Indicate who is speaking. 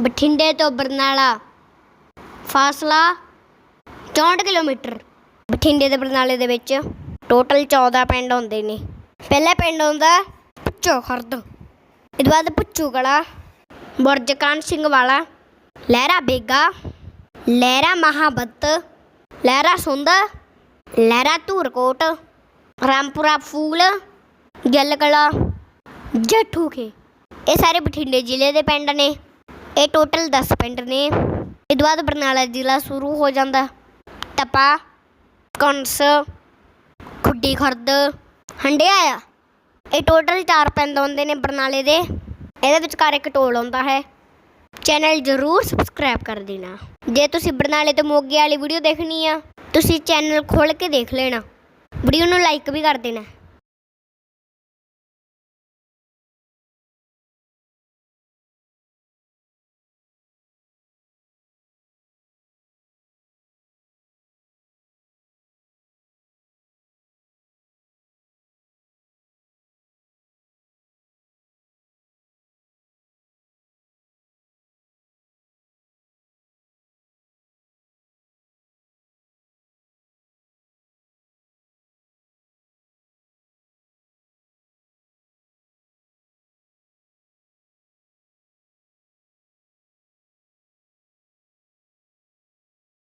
Speaker 1: ਬਠਿੰਡੇ ਤੋਂ ਬਰਨਾਲਾ। ਫਾਸਲਾ 64 ਕਿਲੋਮੀਟਰ। ਬਠਿੰਡੇ ਤੇ ਬਰਨਾਲੇ ਦੇ ਵਿੱਚ ਟੋਟਲ 14 ਪਿੰਡ ਹੁੰਦੇ ਨੇ। ਪਹਿਲਾ ਪਿੰਡ ਹੁੰਦਾ ਪੁੱਚੋ ਖਰਦ। ਇਹ ਤੋਂ ਬਾਅਦ ਪੁੱਚੂ ਕਲਾ ਬੁਰਜਕਾਨ ਸਿੰਘ ਵਾਲਾ। ਲਹਿਰਾ ਬੇਗਾ। ਲਹਿਰਾ ਮਹਾਬਤ। ਲਹਿਰਾ ਸੁੰਦ। ਲਹਿਰਾ ਧੂਰਕੋਟ। ਰਾਮਪੁਰਾ ਫੂਲ। ਗਿੱਲ ਕਲਾ। ਜੱਠੂ ਇਹ ਸਾਰੇ ਬਠਿੰਡੇ ਜ਼ਿਲ੍ਹੇ ਦੇ ਪਿੰਡ ਨੇ। ਇਹ ਟੋਟਲ 10 ਪਿੰਡ ਨੇ। ਇਹ ਤੋਂ ਬਾਅਦ ਬਰਨਾਲਾ ਜ਼ਿਲ੍ਹਾ ਸ਼ੁਰੂ ਹੋ ਜਾਂਦਾ। ਟਪਾ ਕੰਸ ਖੁੱਡੀ ਖਰਦ, ਹੰਡਿਆ ਆ। ਇਹ ਟੋਟਲ 4 ਪਿੰਡ ਆਉਂਦੇ ਨੇ ਬਰਨਾਲੇ ਦੇ। ਇਹਦੇ ਵਿਚਕਾਰ ਇੱਕ ਟੋਲ ਆਉਂਦਾ ਹੈ। ਚੈਨਲ ਜ਼ਰੂਰ ਸਬਸਕ੍ਰਾਈਬ ਕਰ ਦੇਣਾ। ਜੇ ਤੁਸੀਂ ਬਰਨਾਲੇ ਤੋਂ ਮੋਗੇ ਵਾਲੀ ਵੀਡੀਓ ਦੇਖਣੀ ਆ, ਤੁਸੀਂ ਚੈਨਲ ਖੋਲ ਕੇ ਦੇਖ ਲੈਣਾ। ਵੀਡੀਓ ਨੂੰ ਲਾਈਕ ਵੀ ਕਰ ਦੇਣਾ।